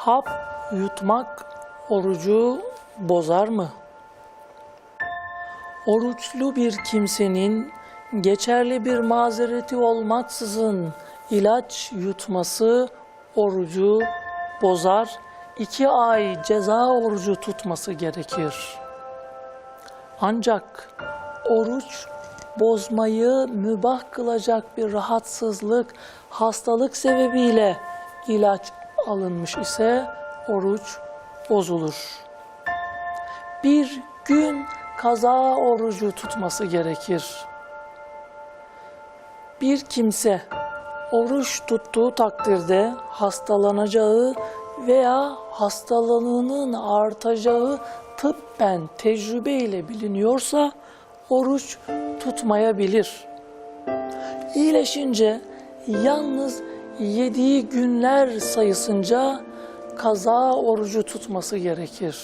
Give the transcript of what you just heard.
Hap yutmak orucu bozar mı? Oruçlu bir kimsenin geçerli bir mazereti olmaksızın ilaç yutması orucu bozar. İki ay ceza orucu tutması gerekir. Ancak oruç bozmayı mübah kılacak bir rahatsızlık, hastalık sebebiyle ilaç alınmış ise oruç bozulur. Bir gün kaza orucu tutması gerekir. Bir kimse oruç tuttuğu takdirde hastalanacağı veya hastalığının artacağı tıbben tecrübeyle biliniyorsa oruç tutmayabilir. İyileşince yalnız yediği günler sayısınca kaza orucu tutması gerekir.